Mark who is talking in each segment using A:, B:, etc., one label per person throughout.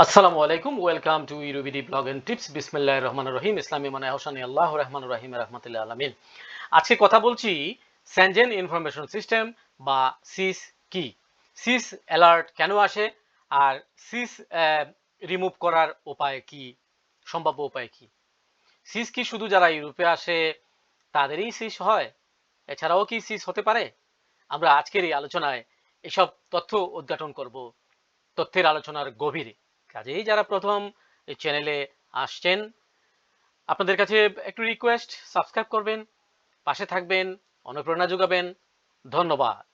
A: আসসালামু আলাইকুম, welcome to ইউরুবিডি ব্লগ এন্ড টিপস। বিসমিল্লাহ রহমান রহিম। ইসলামী মানে হোসানি আল্লাহ রহমান রহিম রহমতুল্লাহ আলমিন। আজকে কথা বলছি স্যানজেন ইনফরমেশন সিস্টেম বা সিস কি? সিস অ্যালার্ট কেন আসে আর সিস রিমুভ করার উপায় কি? সম্ভাব্য উপায় কি? সিস কি শুধু যারা ইউরোপে আসে তাদেরই সিস হয়? এছাড়াও কি সিস হতে পারে? আমরা আজকের এই আলোচনায় এসব তথ্য উদ্ঘাটন করব। তথ্যের আলোচনার গভীরে। কাজেই যারা প্রথম এই চ্যানেলে আসছেন, আপনাদের কাছে একটু রিকোয়েস্ট সাবস্ক্রাইব করবেন, পাশে থাকবেন, অনুপ্রেরণা যোগাবেন। ধন্যবাদ।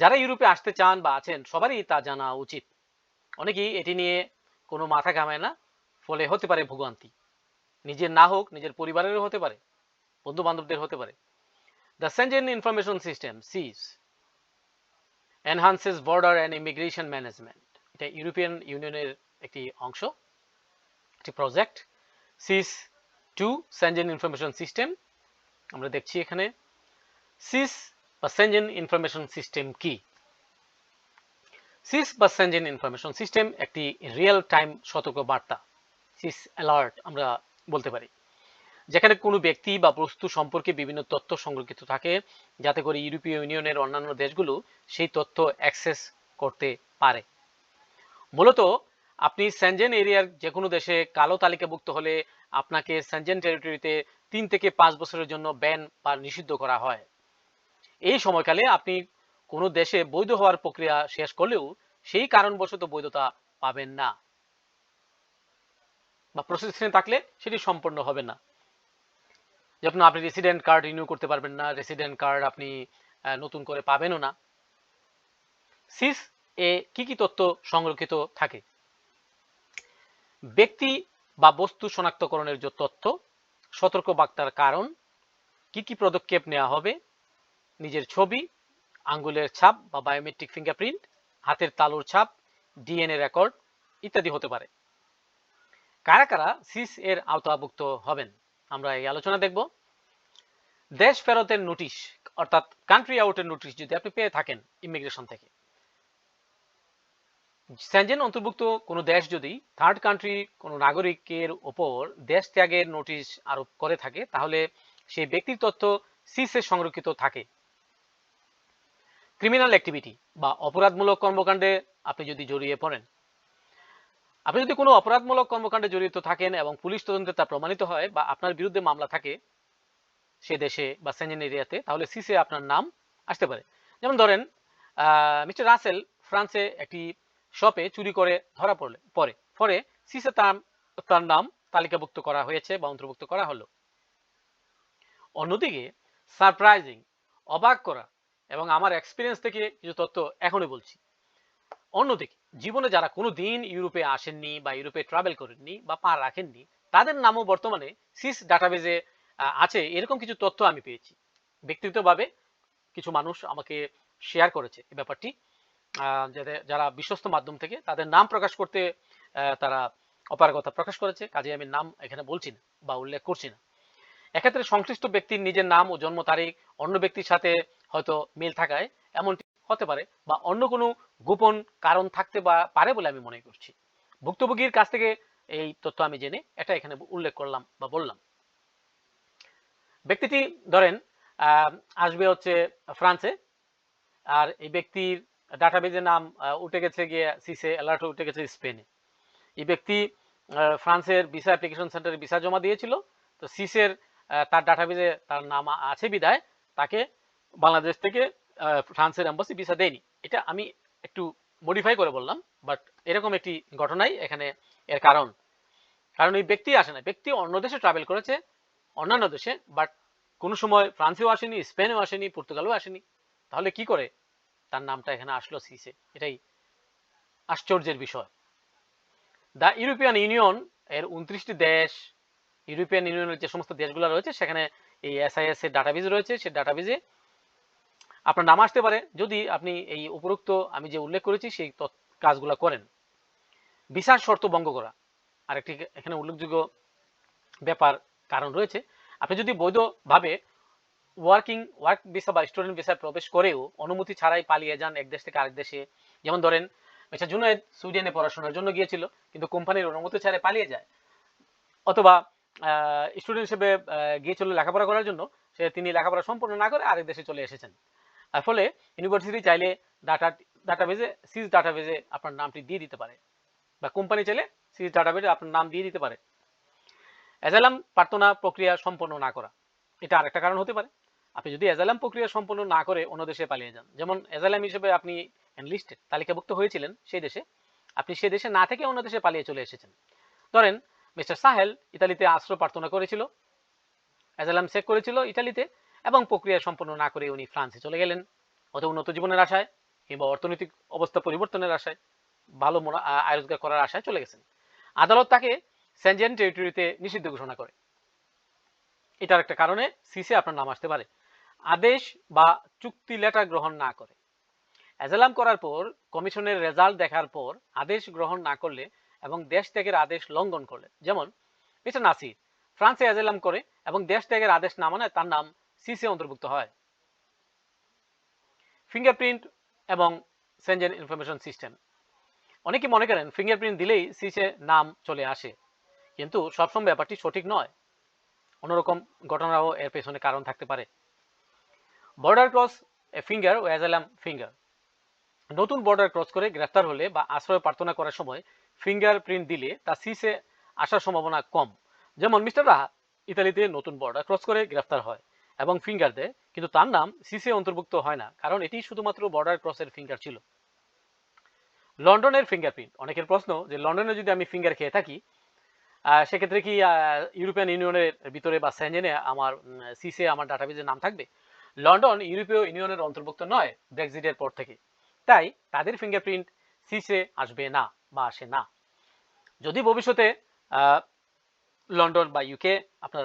A: যারা ইউরোপে আসতে চান বা আছেন, সবারই তা জানা উচিত। অনেকেই এটি নিয়ে কোনো মাথা ঘামায় না, ফলে হতে পারে ভোগান্তি। নিজের না হোক, নিজের পরিবারেরও হতে পারে বন্ধু বান্ধবদের হতে পারে। The Schengen information system SIS enhances border and immigration management এটা ইউরোপিয়ান ইউনিয়নের একটি অংশ, একটি project SIS two Schengen information system আমরা দেখছি এখানে। সিস বা সেঞ্জেন ইনফরমেশন সিস্টেম কি? সিস বা সেঞ্জেন ইনফরমেশন সিস্টেম একটি রিয়েল টাইম সতর্ক বার্তা সিস অ্যালার্ট আমরা বলতে পারি, যেখানে কোনো ব্যক্তি বা বস্তু সম্পর্কে বিভিন্ন তথ্য সংরক্ষিত থাকে, যাতে করে ইউরোপীয় ইউনিয়নের অন্যান্য দেশগুলো সেই তথ্য অ্যাক্সেস করতে পারে। মূলত আপনি সেনজেন এরিয়ার যে কোনো দেশে কালো তালিকাভুক্ত হলে আপনাকে সেনজেন টেরিটরিতে তিন থেকে পাঁচ বছরের জন্য ব্যান বা নিষিদ্ধ করা হয়। এই সময়কালে আপনি কোনো দেশে বৈধ হওয়ার প্রক্রিয়া শেষ করলেও সেই কারণবশত বৈধতা পাবেন না বা প্রসেসিংয়ে থাকলে সেটি সম্পন্ন হবে না। যেমন আপনি রেসিডেন্ট কার্ড রিনিউ করতে পারবেন না রেসিডেন্ট কার্ড আপনি নতুন করে পাবেনও না। সিস এ কি কি তথ্য সংরক্ষিত থাকে? ব্যক্তি বা বস্তু শনাক্তকরণের যে তথ্য, সতর্ক বার্তার কারণ, কি কি পদক্ষেপ নেওয়া হবে, নিজের ছবি, আঙ্গুলের ছাপ বা বায়োমেট্রিক ফিঙ্গারপ্রিন্ট হাতের তালুর ছাপ ডিএনএ রেকর্ড ইত্যাদি হতে পারে। কারা কারা সিস এর আওতাভুক্ত হবেন, আমরা এই আলোচনা দেখব। দেশ ফেরতের নোটিশ, অর্থাৎ কান্ট্রি আউটের নোটিশ যদি আপনি পেয়ে থাকেন ইমিগ্রেশন থেকে। স্যানজেন অন্তর্ভুক্ত কোনো দেশ যদি থার্ড কান্ট্রি কোনো নাগরিকের ওপর দেশ ত্যাগের নোটিশ আরোপ করে থাকে, তাহলে সেই ব্যক্তির তথ্য সিসে সংরক্ষিত থাকে। ক্রিমিনাল অ্যাক্টিভিটি বা অপরাধমূলক কর্মকাণ্ডে আপনি যদি জড়িয়ে পড়েন। আপনি যদি কোনো অপরাধমূলক কর্মকাণ্ডে জড়িত থাকেন এবং পুলিশ তদন্তে তা প্রমাণিত হয় বা আপনার বিরুদ্ধে মামলা থাকে সে দেশে বা সেঞ্জেন এরিয়াতে, তাহলে সিসে আপনার নাম আসতে পারে। যেমন ধরেন মিস্টার রাসেল ফ্রান্সে একটি শপে চুরি করে ধরা পড়লে পরে পরে সিসে তার তার নাম তালিকাভুক্ত করা হয়েছে বা অন্তর্ভুক্ত করা হলো। অন্যদিকে, সারপ্রাইজিং, অবাক করা এবং আমার এক্সপিরিয়েন্স থেকে কিছু তথ্য এখনই বলছি। অন্যদিকে, জীবনে যারা কোনো দিন ইউরোপে আসেননি বা ইউরোপে ট্রাভেল করেননি বা পা রাখেননি, তাদের নামও বর্তমানে সিস ডাটাবেজে আছে এরকম কিছু তথ্য আমি পেয়েছি। ব্যক্তিগতভাবে কিছু মানুষ আমাকে শেয়ার করেছে এই ব্যাপারটি। যারা বিশ্বস্ত মাধ্যম থেকে তাদের নাম প্রকাশ করতে তারা অপারগতা প্রকাশ করেছে। কাজে আমি নাম এখানে বলছি না বা উল্লেখ করছি না। এক্ষেত্রে সংশ্লিষ্ট ব্যক্তির নিজের নাম ও জন্ম তারিখ অন্য ব্যক্তির সাথে হয়তো মিল থাকায় এমনটি হতে পারে বা অন্য কোনো গোপন কারণ থাকতে বা পারে বলে আমি মনে করছি। ভুক্তভোগীর কাছ থেকে এই তথ্য আমি জেনে এটা এখানে উল্লেখ করলাম বা বললাম। ব্যক্তিটি ধরেন আসবে হচ্ছে ফ্রান্সে। আর এই ব্যক্তির ডাটাবেজের নাম উঠে গেছে গিয়ে সিসে, অ্যালার্ট উঠে গেছে স্পেনে। এই ব্যক্তি ফ্রান্সের ভিসা অ্যাপ্লিকেশন সেন্টারে ভিসা জমা দিয়েছিল। তো সিসের তার ডাটাবেজে তার নাম আছে বিদায়। তাকে বাংলাদেশ থেকে ফ্রান্সের এম্বাসি ভিসা দেয়নি। এটা আমি একটু মডিফাই করে বললাম বাট এরকম একটি ঘটনাই এখানে এর কারণ। কারণ এই ব্যক্তি আসে না। ব্যক্তি অন্য দেশে ট্রাভেল করেছে, অন্যান্য দেশে বাট কোনো সময় ফ্রান্সেও আসেনি, স্পেনেও আসেনি, পর্তুগালেও আসেনি। তাহলে কি করে? তার নামটা এখানে আসলো সিসে। এটাই আশ্চর্যের বিষয়। দ্য ইউরোপিয়ান ইউনিয়ন এর উনত্রিশটি দেশ, ইউরোপিয়ান ইউনিয়নের যে সমস্ত দেশগুলো রয়েছে, সেখানে এই এসআইএস এর ডাটাবেজ রয়েছে। সেই ডাটাবেজে আপনার নাম আসতে পারে। যদি আপনি এই উপরোক্ত আমি যে উল্লেখ করেছি, সেই কাজগুলো করেন। ভিসার শর্ত ভঙ্গ করা। আর একটি এখানে উল্লেখযোগ্য ব্যাপার কারণ রয়েছে। আপনি যদি বৈধভাবে ওয়ার্কিং ওয়ার্ক ভিসা বা স্টুডেন্ট ভিসায় প্রবেশ করেও অনুমতি ছাড়াই পালিয়ে যান এক দেশ থেকে আরেক দেশে। যেমন ধরেন, মিস্টার জুনায়েদ সুইডেনে পড়াশোনার জন্য গিয়েছিল, কিন্তু কোম্পানির অনুমতি ছাড়ে পালিয়ে যায়। অথবা স্টুডেন্ট হিসেবে গিয়েছিল লেখাপড়া করার জন্য, সে তিনি লেখাপড়া সম্পূর্ণ না করে আরেক দেশে চলে এসেছেন। ফলে ইউনিভার্সিটি চাইলে ডাটা ডাটাবেজে সিজ ডাটাবেজে আপনার নামটি দিয়ে দিতে পারে। বা কোম্পানি চাইলে সিজ ডাটাবেজে আপনার নাম দিয়ে দিতে পারে। অ্যাজালাম প্রার্থনা প্রক্রিয়া সম্পন্ন না করা। এটা আরেকটা কারণ হতে পারে। আপনি যদি অ্যাজালাম প্রক্রিয়া সম্পন্ন না করে অন্য দেশে পালিয়ে যান, যেমন অ্যাজালাম হিসেবে আপনি এনলিস্টেড তালিকাভুক্ত হয়েছিলেন সেই দেশে, আপনি সেই দেশে না থেকে অন্য দেশে পালিয়ে চলে এসেছেন। ধরেন, মিস্টার সাহেল ইতালিতে আশ্রয় প্রার্থনা করেছিল অ্যাজালাম চেক করেছিল ইতালিতে, এবং প্রক্রিয়া সম্পন্ন না করে উনি ফ্রান্সে চলে গেলেন, অথবা উন্নত জীবনের আশায় কিংবা অর্থনৈতিক অবস্থা পরিবর্তনের আশায়, ভালো আয় রোজগার করার আশায় চলে গেছেন। আদালত তাকে সেনজেন টেরিটরিতে নিষিদ্ধ ঘোষণা করে। এটার একটা কারণে সিসে আপনার নাম আসতে পারে। আদেশ বা চুক্তি লেটার গ্রহণ না করে। অ্যাজালাম করার পর, কমিশনের রেজাল্ট দেখার পর আদেশ গ্রহণ না করলে এবং দেশ ত্যাগের আদেশ লঙ্ঘন করলে। যেমন, মিস্টার নাসির, ফ্রান্সে অ্যাজালাম করে এবং দেশ ত্যাগের আদেশ না মানে তার নাম সিসে অন্তর্ভুক্ত হয়। ফিঙ্গারপ্রিন্ট এবং সেনজেন ইনফরমেশন সিস্টেম। অনেকে মনে করেন ফিঙ্গারপ্রিন্ট দিলেই সিসে নাম চলে আসে, কিন্তু সবসময় ব্যাপারটি সঠিক নয়। অন্যরকম ঘটনাও এর পেছনে কারণ থাকতে পারে। বর্ডার ক্রস ফিঙ্গার ও অ্যাজালাম ফিঙ্গার নতুন বর্ডার ক্রস করে গ্রেফতার হলে বা আশ্রয় প্রার্থনা করার সময় ফিঙ্গারপ্রিন্ট দিলে তা সিসে আসার সম্ভাবনা কম। যেমন মিস্টার রাহা ইতালিতে নতুন বর্ডার ক্রস করে গ্রেফতার হয় এবং ফিঙ্গার দেয়, কিন্তু তার নাম সিসে অন্তর্ভুক্ত হয় না, কারণ এটি শুধুমাত্র বর্ডার ক্রসের ফিঙ্গার ছিল। লন্ডনের ফিঙ্গারপ্রিন্ট অনেকের প্রশ্ন যে লন্ডনে যদি আমি ফিঙ্গার খেয়ে থাকি সেক্ষেত্রে কি ইউরোপিয়ান ইউনিয়নের ভিতরে বা সেঞ্জেনে আমার সিসে আমার ডাটাবেজের নাম থাকবে? লন্ডন ইউরোপীয় ইউনিয়নের অন্তর্ভুক্ত নয় ব্রেক্সিটের পর থেকে। তাই তাদের ফিঙ্গারপ্রিন্ট সিসে আসবে না বা আসে না। যদি ভবিষ্যতে লন্ডন বা ইউকে আপনার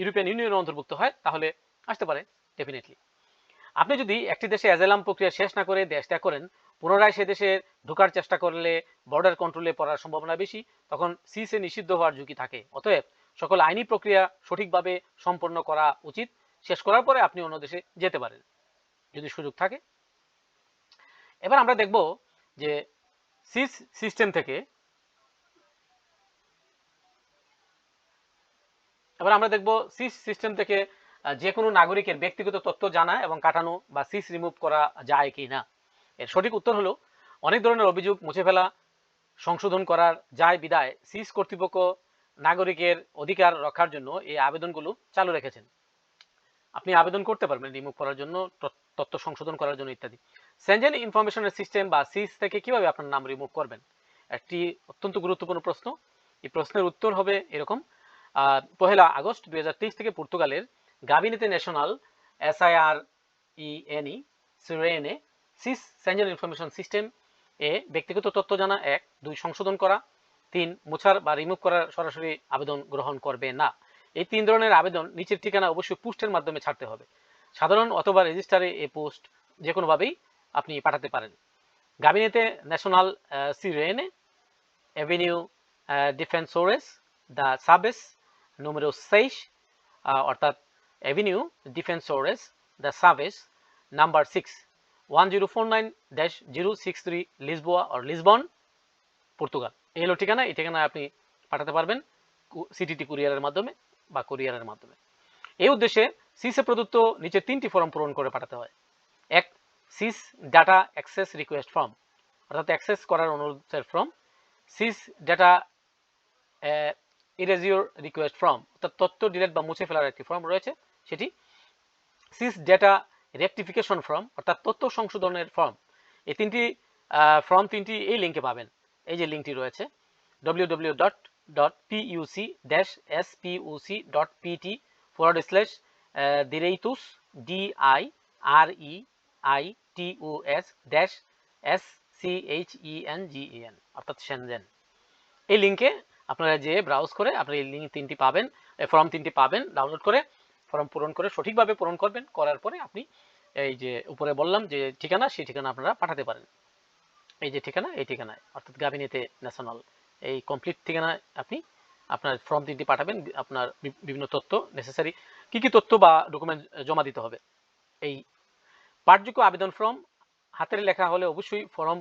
A: ইউরোপিয়ান ইউনিয়নের অন্তর্ভুক্ত হয়, তাহলে আসতে পারে ডেফিনেটলি আপনি যদি একটি দেশে অ্যাজালাম প্রক্রিয়া শেষ না করে দেশ ত্যাগ করেন, পুনরায় সে দেশে ঢোকার চেষ্টা করলে বর্ডার কন্ট্রোলে পড়ার সম্ভাবনা বেশি, তখন সিসে নিষিদ্ধ হওয়ার ঝুঁকি থাকে। অতএব সকল আইনি প্রক্রিয়া সঠিকভাবে সম্পন্ন করা উচিত। শেষ করার পরে আপনি অন্য দেশে যেতে পারেন, যদি সুযোগ থাকে। এবার আমরা দেখব যে সিস সিস্টেম থেকে এবার আমরা দেখব সিস সিস্টেম থেকে যে কোনো নাগরিকের ব্যক্তিগত তথ্য জানা এবং কাটানো বা সিস রিমুভ করা যায় কি না। এর সঠিক উত্তর হলো, অনেক ধরনের অভিযোগ মুছে ফেলা, সংশোধন করার যায় বিদায় সিস কর্তৃপক্ষ নাগরিকের অধিকার রক্ষার জন্য এই আবেদনগুলো চালু রেখেছেন। আপনি আবেদন করতে পারবেন রিমুভ করার জন্য তথ্য- সংশোধন করার জন্য ইত্যাদি। সেঞ্জেন ইনফরমেশনের সিস্টেম বা সিস থেকে কীভাবে আপনার নাম রিমুভ করবেন? একটি অত্যন্ত গুরুত্বপূর্ণ প্রশ্ন। এই প্রশ্নের উত্তর হবে এরকম। পহেলা আগস্ট দুই থেকে পর্তুগালের গাবিনেতে national S I R E N E SIRENE SIS Schengen information system এ ব্যক্তিগত তথ্য জানা, এক, দুই, সংশোধন করা, তিন, মোছার বা রিমুভ করার সরাসরি আবেদন গ্রহণ করবে না। এই তিন ধরনের আবেদন নিচের ঠিকানা অবশ্যই পোস্টের মাধ্যমে ছাড়তে হবে। সাধারণ অথবা রেজিস্টারে এই পোস্ট যে কোনোভাবেই আপনি পাঠাতে পারেন। গাবিনেতে ন্যাশনাল সিরেনে অ্যাভিনিউ ডিফেন্সোরেস দ্য সাবেস 6 আহ, অর্থাৎ avenue ডিফেন্সোরেস the সাবেস number six one zero four nine dash zero six three Lisboa or Lisbon Portugal. এই হলো ঠিকানা এই ঠিকানায় আপনি পাঠাতে পারবেন সিটিটি কুরিয়ারের মাধ্যমে। বা কুরিয়ারের মাধ্যমে। এই উদ্দেশ্যে সিসে প্রদত্ত নিচে তিনটি ফর্ম পূরণ করে পাঠাতে হয়। এক, SIS data access request form, অর্থাৎ অ্যাক্সেস করার অনুরোধের form. SIS data erasure request form, অর্থাৎ তথ্য ডিলেট বা মুছে ফেলার একটি ফর্ম রয়েছে সেটি। সিস ডেটা রেকটিফিকেশন ফর্ম, অর্থাৎ তথ্য সংশোধনের ফর্ম। এই তিনটি ফর্ম তিনটি এই লিঙ্কে পাবেন। এই যে লিঙ্কটি রয়েছে, www dot dot PUC dash S PUC dot PT forward slash দিরেইতুস D I R E I T O S dash S C H E N G E N অর্থাৎ সেনজেন এই লিঙ্কে আপনারা যে ব্রাউজ করে আপনারা এই লিঙ্ক তিনটি পাবেন ফর্ম তিনটি পাবেন ডাউনলোড করে ফর্ম পূরণ করে সঠিকভাবে পূরণ করবেন, করার পরে আপনি এই যে উপরে বললাম যে ঠিকানা, সেই ঠিকানা আপনারা পাঠাতে পারেন। এই যে ঠিকানা, এই ঠিকানায়, অর্থাৎ গাবিনেতে ন্যাশনাল এই কমপ্লিট ঠিকানায় আপনি আপনার ফর্ম তিনটি পাঠাবেন, আপনার বিভিন্ন তথ্য নেসেসারি কি কি তথ্য বা ডকুমেন্ট জমা দিতে হবে। এই পাঠযোগ্য আবেদন ফর্ম হাতের লেখা হলে অবশ্যই ফর্ম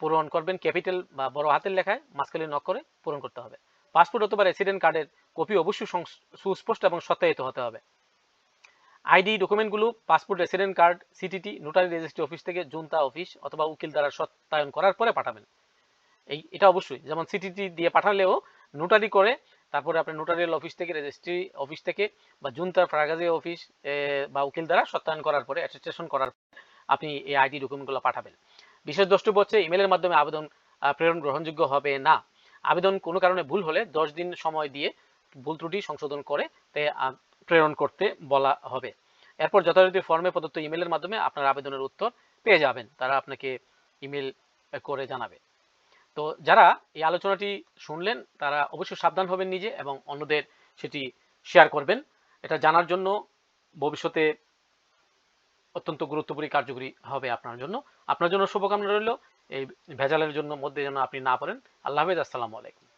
A: পূরণ করবেন ক্যাপিটাল বা বড় হাতের লেখায় মাঝখানে নক করে পূরণ করতে হবে। পাসপোর্ট অথবা রেসিডেন্ট কার্ডের কপি অবশ্যই সুস্পষ্ট এবং সত্যায়িত হতে হবে। আইডি ডকুমেন্টগুলো পাসপোর্ট রেসিডেন্ট কার্ড সিটিটি নোটারি রেজিস্ট্রি অফিস থেকে জুনতা অফিস অথবা উকিল দ্বারা সত্যায়ন করার পরে পাঠাবেন। এই, এটা অবশ্যই। যেমন সিটিটি দিয়ে পাঠালেও নোটারি করে, তারপরে আপনি নোটারিয়াল অফিস থেকে রেজিস্ট্রি অফিস থেকে, বা জুনতার ফ্রাগাজি অফিস বা উকিল দ্বারা সত্যায়ন করার পরে অ্যাটেস্টেশন করার আপনি এই আইডি ডকুমেন্টগুলো পাঠাবেন। বিশেষ দ্রষ্টব্য হচ্ছে ইমেলের মাধ্যমে আবেদন প্রেরণ গ্রহণযোগ্য হবে না। আবেদন কোনো কারণে ভুল হলে দশ দিন সময় দিয়ে ভুল ত্রুটি সংশোধন করে তে প্রেরণ করতে বলা হবে। এরপর যথারীতি ফর্মে প্রদত্ত ইমেলের মাধ্যমে আপনার আবেদনের উত্তর পেয়ে যাবেন। তারা আপনাকে ইমেল করে জানাবে। তো যারা এই আলোচনাটি শুনলেন, তারা অবশ্যই সাবধান হবেন নিজে এবং অন্যদের সেটি শেয়ার করবেন। এটা জানার জন্য ভবিষ্যতে অত্যন্ত গুরুত্বপূর্ণ কার্যকরী হবে আপনার জন্য। আপনার জন্য শুভকামনা রইল। এই ভেজালের জন্য মধ্যে যেন আপনি না পড়েন। আল্লাহ হাফেজ, আসসালামু আলাইকুম।